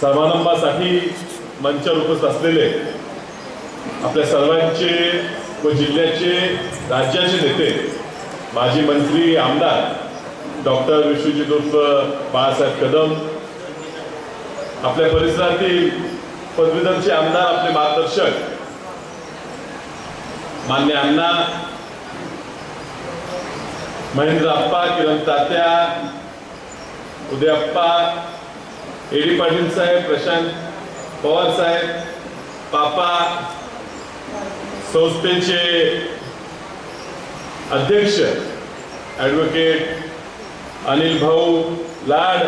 समारंभासाठी मंचावर उपस्थित असलेले आपल्या सर्वांचे व जिल्ह्याचे राज्याचे नेते माजी मंत्री आमदार डॉक्टर विश्वजित उर्फ बाळासाहेब कदम आपल्या परिसरातील पदवीधरचे आमदार आपले मार्गदर्शक मान्य अण्णा महेंद्र अप्पा किरण तात्या उदयप्पा एडी पाटील साहेब प्रशांत पवार साहेब पापा संस्थेचे अध्यक्ष ॲडव्होकेट अनिल भाऊ Lad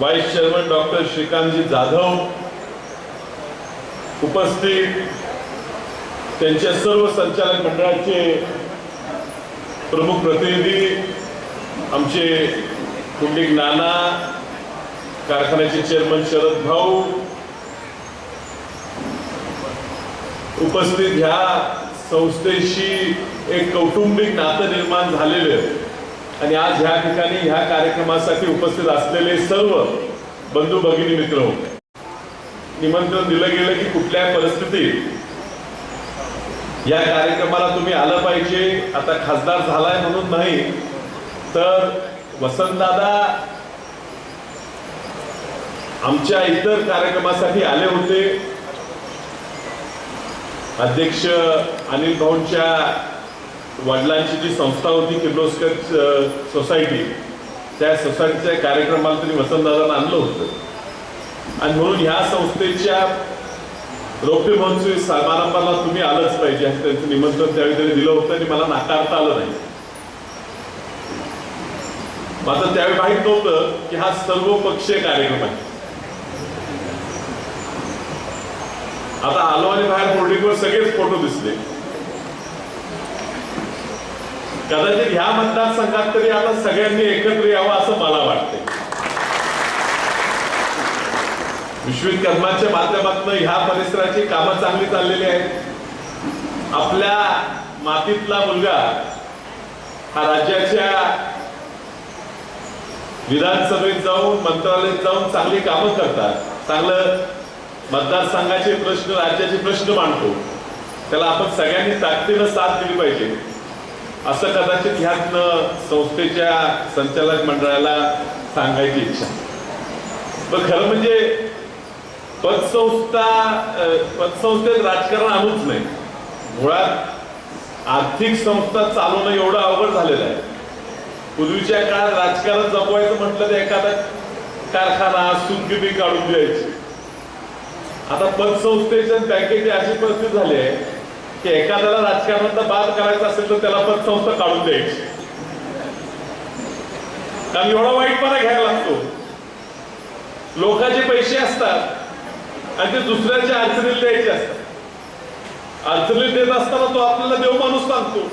vice chairman doctor Shrikant ji Jadhav उपस्थित त्यांच्या सर्व संचालक मंडळाचे प्रमुख प्रतिनिधी आमचे कुंडिक नाना कारखान्याचे चेअरमन शरद भाऊ. उपस्थित ह्या संस्थेशी एक कौटुंबिक नातं निर्माण झालेलं आणि आज ह्या ठिकाणी ह्या कार्यक्रमासाठी उपस्थित असलेले सर्व बंधू भगिनी मित्र हो. निमंत्रण दिलं गेलं की कुठल्याही परिस्थितीत? या कार्यक्रमाला तुम्ही आलं पाहिजे. आता खासदार झालाय म्हणून नाही तर वसंतदादा आमच्या इतर कार्यक्रमासाठी आले होते. अध्यक्ष अनिल भाऊंच्या वडिलांची जी संस्था होती किर्लोस्कर सोसायटी त्या सोसायटीच्या कार्यक्रमाला त्यांनी वसंतदादांना आणलं होतं. आणि म्हणून ह्या संस्थेच्या रौप्य महोत्सवी समारंभाला तुम्ही आलंच पाहिजे असं त्यांचं निमंत्रण त्यावेळी त्यांनी दिलं होतं आणि मला नाकारता आलं नाही. मात्र त्यावेळी माहीत नव्हतं की हा सर्व पक्षीय कार्यक्रम आहे. आता आलो आणि बाहेर होर्डिंगवर सगळेच फोटो दिसले. कदाचित ह्या मतदारसंघात तरी आता सगळ्यांनी एकत्र यावं असं मला वाटतंय. विश्वकर्माच्या माध्यमातून ह्या परिसराची कामं चांगली चाललेली आहेत. आपल्या मातीतला मुलगा हा राज्याच्या विधानसभेत जाऊन मंत्रालयात जाऊन चांगली कामं करतात. चांगलं मतदारसंघाचे प्रश्न राज्याचे प्रश्न मांडतो. त्याला आपण सगळ्यांनी ताकदीनं साथ दिली पाहिजे. असं कदाचित ह्यातनं संस्थेच्या संचालक मंडळाला सांगायची इच्छा. पण खरं म्हणजे पतसंस्था पतसंस्थेत राजकारण आणूच नाही. मुळात आर्थिक संस्था चालवणं एवढं अवघड झालेलं आहे. पूर्वीच्या काळात राजकारण जमवायचं म्हटलं तर एखादा कारखाना सुतगिरी काढून द्यायची. आता पतसंस्थेच्या बँकेची अशी परिस्थिती झाली आहे की एखाद्याला राजकारणात बाद करायचा असेल तर त्याला पतसंस्था काढून द्यायची. कारण एवढा वाईटपणा घ्यायला लागतो. लोकांचे पैसे असतात आणि ते दुसऱ्याच्या अडचणीला द्यायचे असतात. अडचणीत देत असताना तो आपल्याला देव माणूस सांगतो.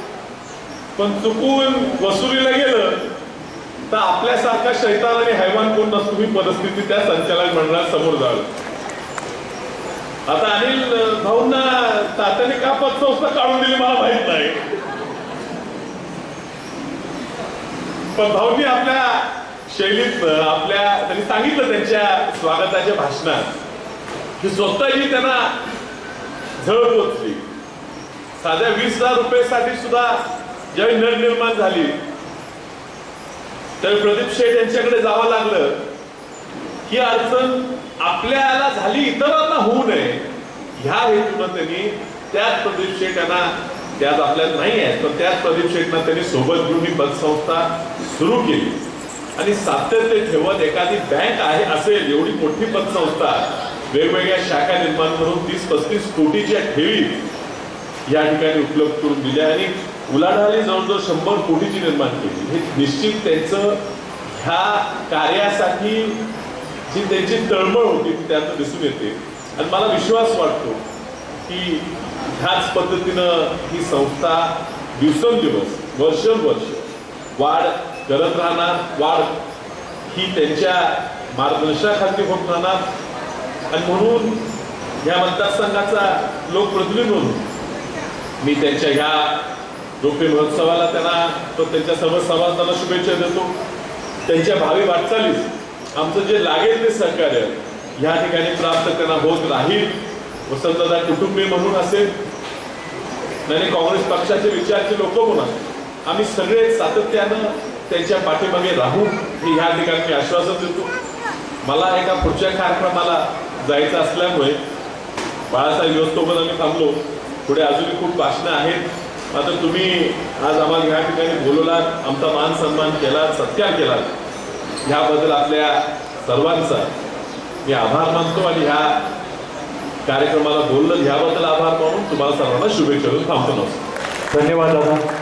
पण चुकून वसुलीला गेलं तर आपल्यासारखा शैतान आणि हैवान कोण नसतो ही परिस्थिती त्या संचालक मंडळात समोर जावी. आता अनिल भाऊंना तात्याने का पतसंस्था काढून दिली मला माहीत नाही. पण भाऊंनी आपल्या शैलीत आपल्या त्यांनी सांगितलं त्यांच्या स्वागताच्या भाषणात की स्वतःही त्यांना झळ पोचली. साध्या वीस हजार रुपयेसाठी सुद्धा ज्यावेळी नळ निर्माण झाली त्यावेळी प्रदीप शेठ यांच्याकडे जावं लागलं. ही अडचण आपल्याला झाली इतरांना होऊ नये. ह्या हेतून त्यांनी त्याच प्रदीप शेठ यांना त्याच आपल्याला नाही आहेत पण त्याच प्रदीप शेठना त्यांनी सोबत घेऊन ही पतसंस्था सुरू केली. आणि सातत्य ठेवत एखादी बँक आहे असेल एवढी मोठी पतसंस्था वेगवेगळ्या शाखा निर्माण करून तीस पस्तीस कोटीच्या ठेवी या ठिकाणी उपलब्ध करून दिल्या आणि उलाढाली जवळजवळ शंभर कोटीची निर्माण केली. हे निश्चित त्यांचं ह्या कार्यासाठी जी त्यांची तळमळ होती ती त्यात दिसून येते. आणि मला विश्वास वाटतो की ह्याच पद्धतीनं ही संस्था दिवसेंदिवस वर्षोवर्ष वाढ करत राहणार वाढ ही त्यांच्या मार्गदर्शनाखाली होत राहणार. आणि म्हणून ह्या मतदारसंघाचा लोकप्रतिनिधी म्हणून मी त्यांच्या ह्या रोपे महोत्सवाला त्यांना तो त्यांच्या सर्व सभासदांना शुभेच्छा देतो. त्यांच्या भावी वाटचालीस आमचं जे लागेल ते सहकार्य या ठिकाणी प्राप्त करणं होत राहील. वसंतदादा कुटुंबीय म्हणून असेल नाही काँग्रेस पक्षाचे विचारचे लोक म्हणून आम्ही सगळे सातत्यानं त्यांच्या पाठीमागे राहू हे ह्या ठिकाणी मी आश्वासन देतो. मला एका पुढच्या कार्यक्रमाला जायचं असल्यामुळे बाळासाहेब व्यवस्थोबत आम्ही थांबलो. पुढे अजूनही खूप भाषणं आहेत. मात्र तुम्ही आज आम्हाला ह्या ठिकाणी बोलवलात आमचा मान सन्मान केला सत्कार केला ह्याबद्दल आपल्या सर्वांचा मी आभार मानतो आणि ह्या कार्यक्रमाला बोललं ह्याबद्दल आभार मानून तुम्हाला सर्वांना शुभेच्छा देऊन थांबतो. धन्यवाद दादा.